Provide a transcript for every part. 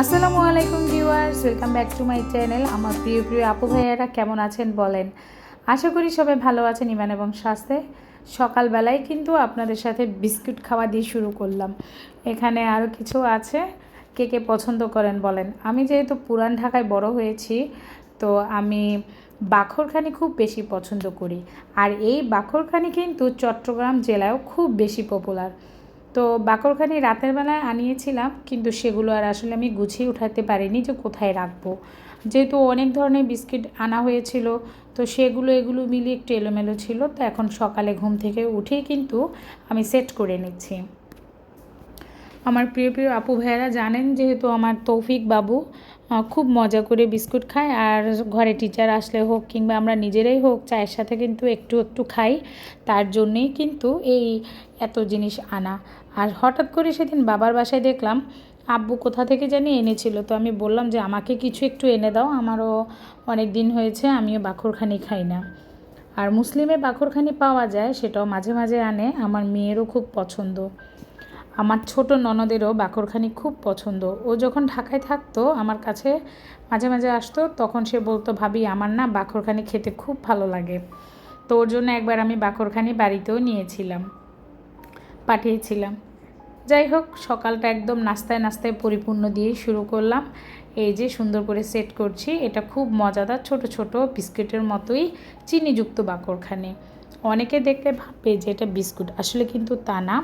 আসসালামু আলাইকুম viewers, welcome back to my channel. আমার প্রিয় প্রিয় আপু ভাইয়ারা, কেমন আছেন বলেন? আশা করি সবাই ভালো আছেন ইমান এবং স্বাস্থ্যে। সকালবেলায় কিন্তু আপনাদের সাথে বিস্কুট খাওয়া দিয়ে শুরু করলাম। এখানে আরও কিছু আছে, কে কে পছন্দ করেন বলেন। আমি যেহেতু পুরান ঢাকায় বড় হয়েছি, তো আমি বাখরখানি খুব বেশি পছন্দ করি। আর এই বাখরখানি কিন্তু চট্টগ্রাম জেলায়ও খুব বেশি পপুলার তো বাকরখানি রাতের বেলায় আনিয়েছিলাম, কিন্তু সেগুলো আর আসলে আমি গুছিয়ে উঠাতে পারিনি যে কোথায় রাখব। যেহেতু অনেক ধরনের বিস্কিট আনা হয়েছিল, তো সেগুলো এগুলো মিলিয়ে একটু এলোমেলো ছিল, তো এখন সকালে ঘুম থেকে উঠেই কিন্তু আমি সেট করে নিচ্ছি। আমার প্রিয় প্রিয় আপু ভাইয়েরা জানেন যেহেতু আমার তৌফিক বাবু খুব মজা করে বিস্কুট খায়, আর ঘরে টিচার আসলে হোক কিংবা আমরা নিজেরাই হোক, চায়ের সাথে কিন্তু একটু একটু খাই, তার জন্যেই কিন্তু এই এত জিনিস আনা। আর হঠাৎ করে সেদিন বাবার বাসায় দেখলাম, আব্বু কোথা থেকে জানি এনেছিল। তো আমি বললাম যে, আমাকে কিছু একটু এনে দাও, আমারও অনেক দিন হয়েছে, আমিও বাখরখানি খাই না। আর মুসলিমে বাখরখানি পাওয়া যায়, সেটাও মাঝে মাঝে আনে, আমার মেয়েরও খুব পছন্দ। আমার ছোট ননদেরও বাকরখানি খুব পছন্দ। ও যখন ঢাকায় থাকতো, আমার কাছে মাঝে মাঝে আসতো, তখন সে বলতো, ভাবি, আমার না বাকরখানি খেতে খুব ভালো লাগে। তো ওর জন্য একবার আমি বাকরখানি বাড়িতেও নিয়েছিলাম, পাঠিয়েছিলাম। যাই হোক, সকালটা একদম নাস্তায় নাস্তায় পরিপূর্ণ দিয়েই শুরু করলাম। এই যে সুন্দর করে সেট করছি, এটা খুব মজাদার ছোট ছোট বিস্কুটের মতোই চিনিযুক্ত বাকরখানি। অনেকে দেখলে ভাববে যে এটা বিস্কুট, আসলে কিন্তু তা না।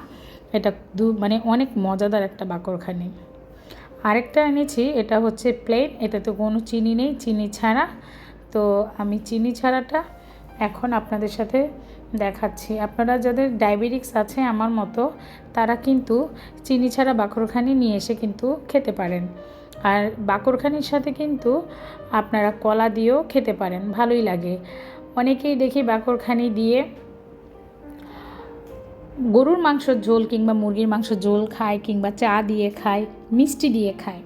এটা দু মানে অনেক মজাদার একটা বাকরখানি। আরেকটা এনেছি, এটা হচ্ছে প্লেন এটাতে কোনো চিনি নেই, চিনি ছাড়া। তো আমি চিনি ছাড়াটা এখন আপনাদের সাথে দেখাচ্ছি। আপনারা যাদের ডায়াবেটিক্স আছে আমার মতো, তারা কিন্তু চিনি ছাড়া বাকরখানি নিয়ে এসে কিন্তু খেতে পারেন। আর বাকরখানির সাথে কিন্তু আপনারা কলা দিয়েও খেতে পারেন, ভালোই লাগে। অনেকেই দেখি বাকরখানি দিয়ে গরুর মাংসর ঝোল কিংবা মুরগির মাংসর ঝোল খায় কিংবা চা দিয়ে খায়, মিষ্টি দিয়ে খায়।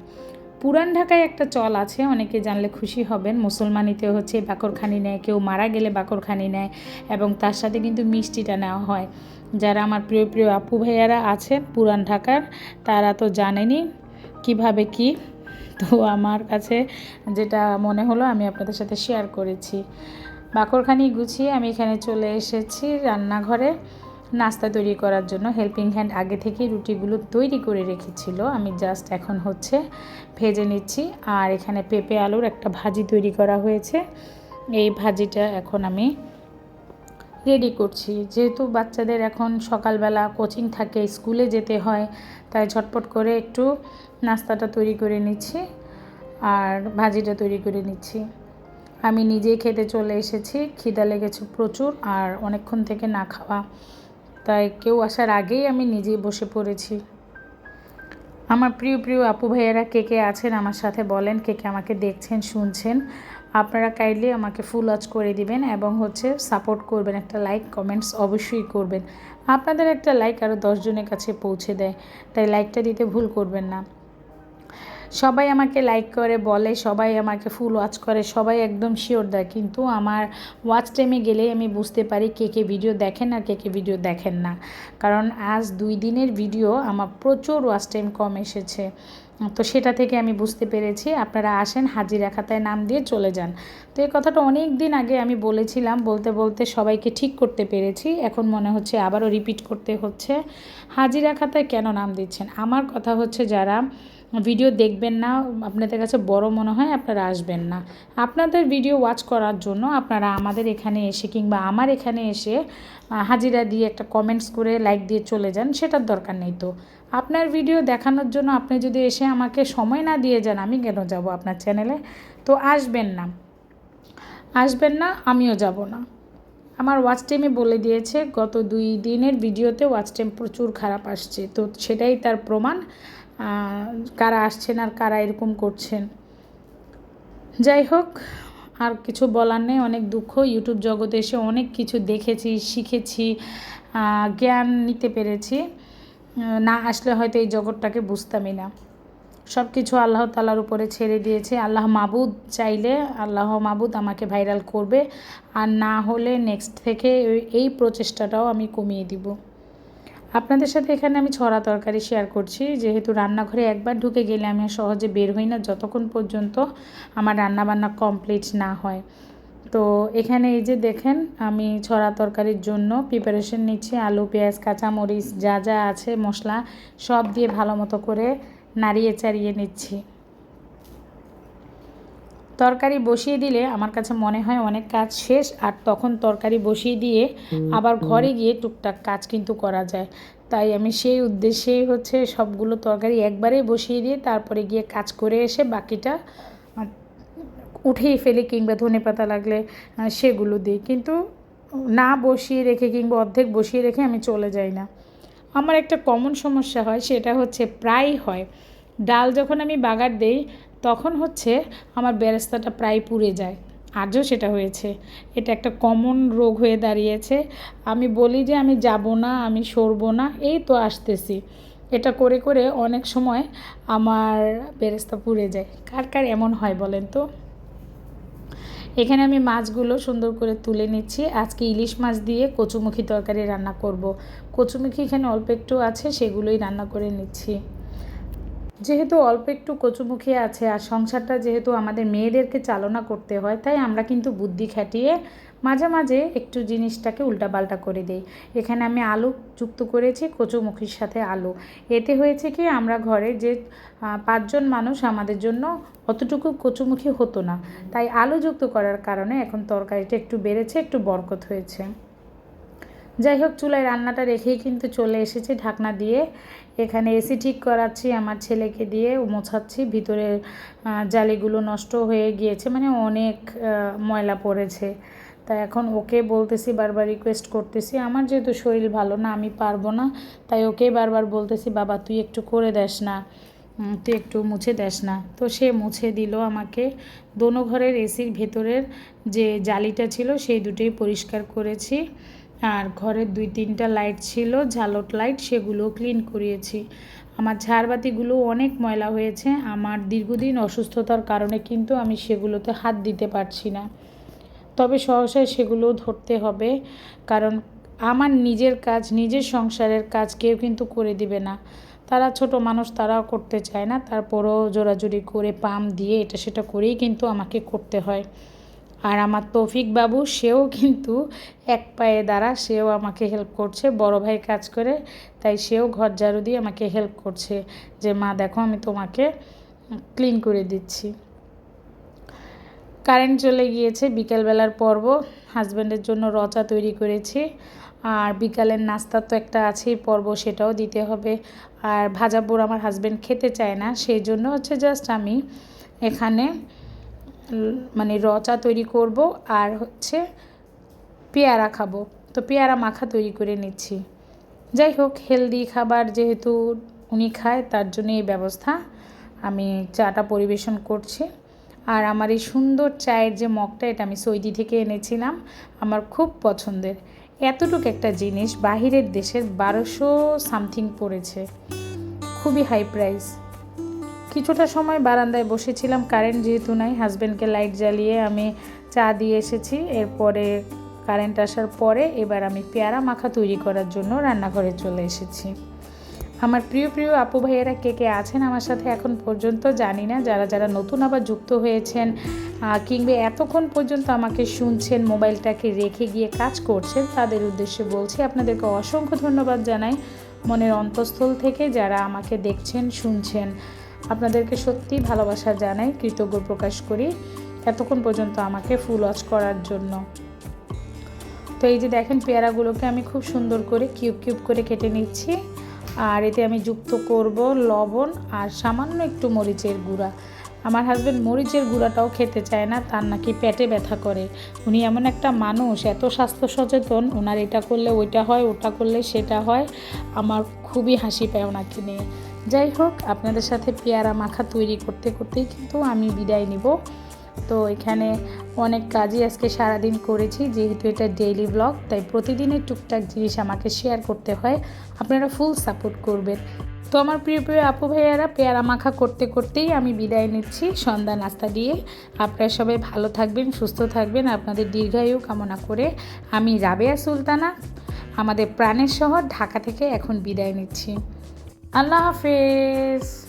পুরান ঢাকায় একটা চল আছে, অনেকে জানলে খুশি হবেন। মুসলমানিতে হচ্ছে, বাকরখানি নেয়, কেউ মারা গেলে বাকরখানি নেয় এবং তার সাথে কিন্তু মিষ্টিটা নেওয়া হয়। যারা আমার প্রিয় প্রিয় আপু ভাইয়ারা আছেন পুরান ঢাকার, তারা তো জানেনই কীভাবে কি। তো আমার কাছে যেটা মনে হলো, আমি আপনাদের সাথে শেয়ার করেছি। বাকরখানি গুছিয়ে আমি এখানে চলে এসেছি রান্নাঘরে। নাস্তা তৈরি করার জন্য হেল্পিং হ্যান্ড আগে থেকেই রুটিগুলো তৈরি করে রেখেছিল। আমি জাস্ট এখন হচ্ছে ভেজে নিচ্ছি। আর এখানে পেঁপে আলুর একটা ভাজি তৈরি করা হয়েছে। এই ভাজিটা এখন আমি রেডি করছি। যেহেতু বাচ্চাদের এখন সকালবেলা কোচিং থাকে, স্কুলে যেতে হয়, তাই ঝটপট করে একটু নাস্তাটা তৈরি করে নিচ্ছি আর ভাজিটা তৈরি করে নিচ্ছি। আমি নিজেই খেতে চলে এসেছি। খিদা লেগেছে প্রচুর আর অনেকক্ষণ থেকে না খাওয়া তাই কেউ আসার আগেই আমি নিজেই বসে পড়েছি। আমার প্রিয় প্রিয় আপু ভাইয়েরা কে কে আছেন আমার সাথে বলেন, কে কে আমাকে দেখছেন, শুনছেন? আপনারা কাইন্ডলি আমাকে ফুল ওয়াচ করে দিবেন এবং হচ্ছে সাপোর্ট করবেন, একটা লাইক কমেন্টস অবশ্যই করবেন। আপনাদের একটা লাইক আরও দশজনের কাছে পৌঁছে দেয়। তাই লাইকটা দিতে ভুল করবেন না। সবাই আমাকে লাইক করে, বলে, সবাই আমাকে ফুল ওয়াচ করে, সবাই একদম শিওর দেয়। কিন্তু আমার ওয়াচ টাইমে গেলেই আমি বুঝতে পারি কে কে ভিডিও দেখেন আর কে কে ভিডিও দেখেন না। কারণ আজ দুই দিনের ভিডিও আমার প্রচুর ওয়াচ টাইম কম এসেছে। তো সেটা থেকে আমি বুঝতে পেরেছি। আপনারা আসেন হাজিরা খাতায় নাম দিয়ে চলে যান। তো এই কথাটা অনেক দিন আগে আমি বলেছিলাম, বলতে বলতে সবাইকে ঠিক করতে পেরেছি। এখন মনে হচ্ছে আবারও রিপিট করতে হচ্ছে। হাজিরা খাতায় কেন নাম দিচ্ছেন? আমার কথা হচ্ছে যারা ভিডিও দেখবেন না, আপনাদের কাছে বড় মনে হয় আপনারা আসবেন না। আপনাদের ভিডিও ওয়াচ করার জন্য আপনারা আমাদের এখানে এসে কিংবা আমার এখানে এসে হাজিরা দিয়ে একটা কমেন্টস করে লাইক দিয়ে চলে যান, সেটার দরকার নেই তো। আপনার ভিডিও দেখানোর জন্য আপনি যদি এসে আমাকে সময় না দিয়ে যান, আমি কেন যাব আপনার চ্যানেলে তো আসবেন না। আসবেন না, আমিও যাব না। আমার ওয়াচ টাইমে বলে দিয়েছে, গত দুই দিনের ভিডিওতে ওয়াচ টাইম প্রচুর খারাপ আসছে, তো সেটাই তার প্রমাণ। কারা আসছেন আর কারা এরকম করছেন। যাই হোক, আর কিছু বলার নেই, অনেক দুঃখ। ইউটিউব জগতে এসে অনেক কিছু দেখেছি, শিখেছি জ্ঞান নিতে পেরেছি। না আসলে হয়তো এই জগৎটাকে বুঝতামই না। সব কিছু আল্লাহ তালার উপরে ছেড়ে দিয়েছে। আল্লাহ মাবুদ চাইলে, আল্লাহ মাবুদ আমাকে ভাইরাল করবে। আর না হলে নেক্সট থেকে এই প্রচেষ্টাটাও আমি কমিয়ে দিব। আপনাদের সাথে এখানে আমি ছড়া তরকারি শেয়ার করছি। যেহেতু রান্নাঘরে একবার ঢুকে গেলে আমি সহজে বের হই না, যতক্ষণ পর্যন্ত আমার রান্নাবান্না কমপ্লিট না হয়। তো এখানে এই যে দেখেন, আমি ছড়া তরকারির জন্য প্রিপারেশন নিচ্ছি। আলু, পেঁয়াজ, কাঁচামরিচ যা যা আছে, মশলা সব দিয়ে ভালো মতো করে নাড়িয়ে চাড়িয়ে নিচ্ছি। তরকারি বসিয়ে দিলে আমার কাছে মনে হয় অনেক কাজ শেষ আর তখন তরকারি বসিয়ে দিয়ে আবার ঘরে গিয়ে টুকটাক কাজ কিন্তু করা যায়। তাই আমি সেই উদ্দেশ্যেই হচ্ছে সবগুলো তরকারি একবারেই বসিয়ে দিয়ে তারপরে গিয়ে কাজ করে এসে বাকিটা উঠেই ফেলি কিংবা ধনে পাতা লাগলে সেগুলো দিই কিন্তু না বসিয়ে রেখে কিংবা অর্ধেক বসিয়ে রেখে আমি চলে যাই না। আমার একটা কমন সমস্যা হয় সেটা হচ্ছে প্রায় হয়। ডাল যখন আমি বাগার দেই তখন হচ্ছে আমার বেরেস্তাটা প্রায় পুড়ে যায়। আজও সেটা হয়েছে। এটা একটা কমন রোগ হয়ে দাঁড়িয়েছে। আমি বলি যে আমি যাব না, আমি সরবো না, এই তো আসতেছি। এটা করে করে অনেক সময় আমার বেরেস্তা পুড়ে যায়। কার কার এমন হয় বলেন তো? এখানে আমি মাছগুলো সুন্দর করে তুলে নিচ্ছি। আজকে ইলিশ মাছ দিয়ে কচুমুখী তরকারি রান্না করব। কচুমুখী এখানে অল্প একটু আছে, সেগুলোই রান্না করে নিচ্ছি। যেহেতু অল্প একটু কচুমুখী আছে আর সংসারটা যেহেতু আমাদের মেয়েদেরকে চালনা করতে হয়, তাই আমরা কিন্তু বুদ্ধি খাটিয়ে মাঝে মাঝে একটু জিনিসটাকে উল্টাপাল্টা করে দেই। এখানে আমি আলু যুক্ত করেছি, কচুমুখির সাথে আলু। এতে হয়েছে কি, আমরা ঘরে যে পাঁচজন মানুষ আমাদের জন্য অতটুকু কচুমুখী হতো না। তাই আলু যুক্ত করার কারণে এখন তরকারিটা একটু বেড়েছে, একটু বরকত হয়েছে। যাই হোক চুলায় রান্নাটা রেখেই কিন্তু চলে এসেছি ঢাকনা দিয়ে। এখানে এসি ঠিক করাচ্ছি, আমার ছেলেকে দিয়ে মোছাচ্ছি। ভিতরের জালিগুলো নষ্ট হয়ে গিয়েছে মানে অনেক ময়লা পড়েছে। তা এখন ওকে বলতেছি, বারবার রিকোয়েস্ট করতেছি। আমার যেহেতু শরীর ভালো না, আমি পারব না, তাই ওকে বারবার বলতেছি, বাবা, তুই একটু করে দেস না তুই একটু মুছে দেস না। তো সে মুছে দিল আমাকে। দোনো ঘরের এসির ভেতরের যে জালিটা ছিল, সেই দুটোই পরিষ্কার করেছি। আর ঘরের দুই তিনটা লাইট ছিল, ঝালট লাইট সেগুলো ক্লিন করিয়েছি। আমার ঝাড়বাতিগুলো অনেক ময়লা হয়েছে, আমার দীর্ঘদিন অসুস্থতার কারণে কিন্তু আমি সেগুলোতে হাত দিতে পারছি না। তবে সহসায় সেগুলো ধরতে হবে, কারণ আমার নিজের কাজ, নিজের সংসারের কাজ কেউ কিন্তু করে দিবে না। তারা ছোট মানুষ, তারাও করতে চায় না, তারপরও জোরাজুরি করে পাম দিয়ে এটা সেটা করেই কিন্তু আমাকে করতে হয়। আর আমার তৌফিক বাবু, সেও কিন্তু এক পায়ে দ্বারা সেও আমাকে হেল্প করছে, বড় ভাই কাজ করে, তাই সেও ঘর ঝাড়ু দিয়ে আমাকে হেল্প করছে যে, মা, দেখো আমি তোমাকে ক্লিন করে দিচ্ছি। কারেন্ট চলে গিয়েছে, বিকেলবেলার পর্ব হাজব্যান্ডের জন্য রচা তৈরি করেছি, আর বিকালের নাস্তা তো একটা আছেই পর্ব, সেটাও দিতে হবে। আর ভাজা পোড় আমার হাজব্যান্ড খেতে চায় না, সেই জন্য হচ্ছে জাস্ট আমি এখানে মানে রচা তৈরি করব আর হচ্ছে পেয়ারা খাব। তো পেয়ারা মাখা তৈরি করে নিচ্ছি। যাই হোক হেলদি খাবার যেহেতু উনি খায়, তার জন্য এই ব্যবস্থা। আমি চাটা পরিবেশন করছি। আর আমার এই সুন্দর চায়ের যে মগটা, এটা আমি সৌদি থেকে এনেছিলাম। আমার খুব পছন্দের। এতটুকু একটা জিনিস, বাহিরের দেশের বারোশো সামথিং পড়েছে। খুবই হাই প্রাইস কিছুটা সময় বারান্দায় বসেছিলাম, কারেন্ট যেহেতু নাই হাজব্যান্ডকে লাইট জ্বালিয়ে আমি চা দিয়ে এসেছি। এরপরে কারেন্ট আসার পরে এবার আমি পেয়ারা মাখা তৈরি করার জন্য রান্নাঘরে চলে এসেছি। আমার প্রিয় প্রিয় আপু ভাইয়েরা কে কে আছেন আমার সাথে এখন পর্যন্ত জানি না, যারা যারা নতুন আবার যুক্ত হয়েছেন কিংবা এতক্ষণ পর্যন্ত আমাকে শুনছেন, মোবাইলটাকে রেখে গিয়ে কাজ করছেন, তাদের উদ্দেশ্যে বলছি আপনাদেরকে অসংখ্য ধন্যবাদ জানাই। মনের অন্তঃস্থল থেকে যারা আমাকে দেখছেন, শুনছেন আপনাদেরকে সত্যি ভালোবাসা জানাই, কৃতজ্ঞ প্রকাশ করি এতক্ষণ পর্যন্ত আমাকে ফুল ওয়াচ করার জন্য। তো এই যে দেখেন পেয়ারাগুলোকে আমি খুব সুন্দর করে কিউব কিউব করে কেটে নিচ্ছি। আর এতে আমি যুক্ত করব লবণ আর সামান্য একটু মরিচের গুঁড়া। আমার হাজব্যান্ড মরিচের গুঁড়াটাও খেতে চায় না, তার নাকি পেটে ব্যথা করে। উনি এমন একটা মানুষ, এত স্বাস্থ্য সচেতন ওনার এটা করলে ওইটা হয়, ওটা করলে সেটা হয়। আমার খুবই হাসি পায় ওনাকে নিয়ে। যাই হোক, আপনাদের সাথে পেয়ারা মাখা তৈরি করতে করতেই কিন্তু আমি বিদায় নিব। তো এখানে অনেক কাজই আজকে সারাদিন করেছি, যেহেতু এটা ডেইলি ব্লগ তাই প্রতিদিনের টুকটাক জিনিস আমাকে শেয়ার করতে হয়। আপনারা ফুল সাপোর্ট করবেন। তো আমার প্রিয় প্রিয় আপু ভাইয়ারা, পেয়ারা মাখা করতে করতেই আমি বিদায় নিচ্ছি। সন্ধ্যা নাস্তা দিয়ে আপনারা সবাই ভালো থাকবেন, সুস্থ থাকবেন। আপনাদের দীর্ঘায়ু কামনা করে আমি রাবেয়া সুলতানা, আমাদের প্রাণের শহর ঢাকা থেকে এখন বিদায় নিচ্ছি। আল্লাহ হাফেজ।